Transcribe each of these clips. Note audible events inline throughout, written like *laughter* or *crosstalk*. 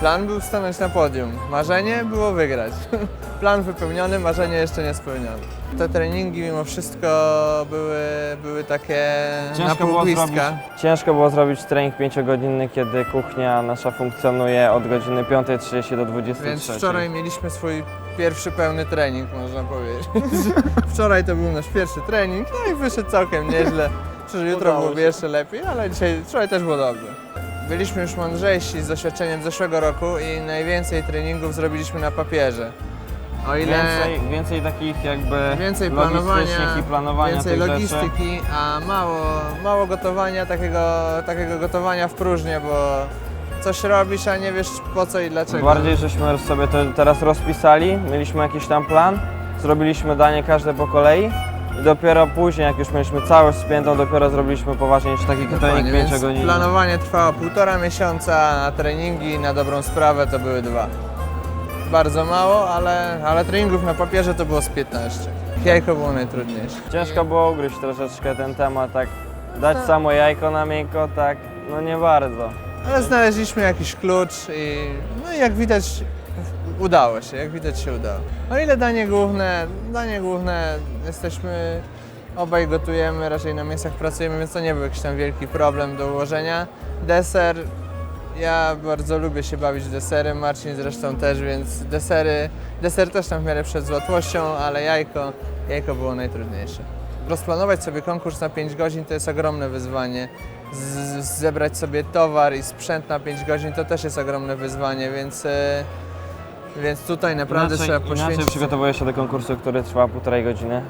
Plan był stanąć na podium. Marzenie było wygrać. *laughs* Plan wypełniony, marzenie jeszcze nie spełnione. Te treningi mimo wszystko były, były takie na Ciężko pół było, zrobić, bliska. ciężko było zrobić trening 5-godzinny, kiedy kuchnia nasza funkcjonuje od godziny 5.30 do 23.00. Więc wczoraj mieliśmy swój pierwszy pełny trening, można powiedzieć. *laughs* wczoraj to był nasz pierwszy trening, no i wyszedł całkiem nieźle. Że jutro Udało byłoby się. jeszcze lepiej, ale dzisiaj, wczoraj też było dobrze. Byliśmy już mądrzejsi z doświadczeniem z zeszłego roku i najwięcej treningów zrobiliśmy na papierze. O ile Więcej, więcej takich jakby więcej planowania, i planowania więcej tych rzeczy. logistyki, a mało, mało gotowania, takiego, takiego gotowania w próżnię, bo coś robisz, a nie wiesz po co i dlaczego. Bardziej żeśmy sobie to teraz rozpisali, mieliśmy jakiś tam plan, zrobiliśmy danie każde po kolei dopiero później, jak już mieliśmy całość spiętą, dopiero zrobiliśmy poważnie taki trening Dokładnie, więc 5 godzin. Planowanie trwało półtora miesiąca, a treningi na dobrą sprawę to były dwa. Bardzo mało, ale, ale treningów na papierze to było z 15. Jajko było najtrudniejsze. Ciężko było ugryźć troszeczkę ten temat, tak dać samo jajko na miękko, tak no nie bardzo. Ale znaleźliśmy jakiś klucz i no i jak widać udało się, jak widać się udało. O ile danie główne, danie główne jesteśmy, obaj gotujemy, raczej na miejscach pracujemy, więc to nie był jakiś tam wielki problem do ułożenia. Deser, ja bardzo lubię się bawić deserem, Marcin zresztą też, więc desery, deser też tam w miarę przed z łatwością, ale jajko, jajko było najtrudniejsze. Rozplanować sobie konkurs na 5 godzin to jest ogromne wyzwanie. Z- zebrać sobie towar i sprzęt na 5 godzin to też jest ogromne wyzwanie, więc, e, więc tutaj naprawdę inaczej, trzeba poświęcić. inaczej przygotowuję się do konkursu, który trwa półtorej godziny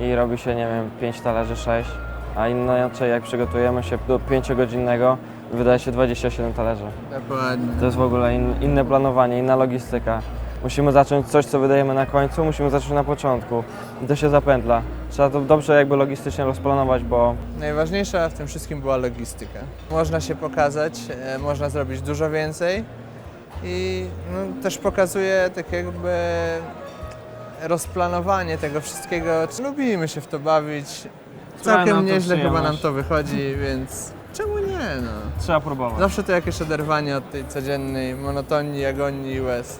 i robi się, nie wiem, 5 talerzy, 6, a inaczej jak przygotujemy się do 5-godzinnego, wydaje się 27 talerzy. Dokładnie. To jest w ogóle in, inne planowanie, inna logistyka. Musimy zacząć coś, co wydajemy na końcu, musimy zacząć na początku. I to się zapętla. Trzeba to dobrze jakby logistycznie rozplanować, bo Najważniejsza w tym wszystkim była logistyka. Można się pokazać, e, można zrobić dużo więcej i no, też pokazuje tak jakby rozplanowanie tego wszystkiego. Lubimy się w to bawić. Sprawia nam Całkiem to nieźle chyba nam to wychodzi, więc czemu nie no. trzeba próbować. Zawsze to jakieś oderwanie od tej codziennej monotonii, agonii i łez.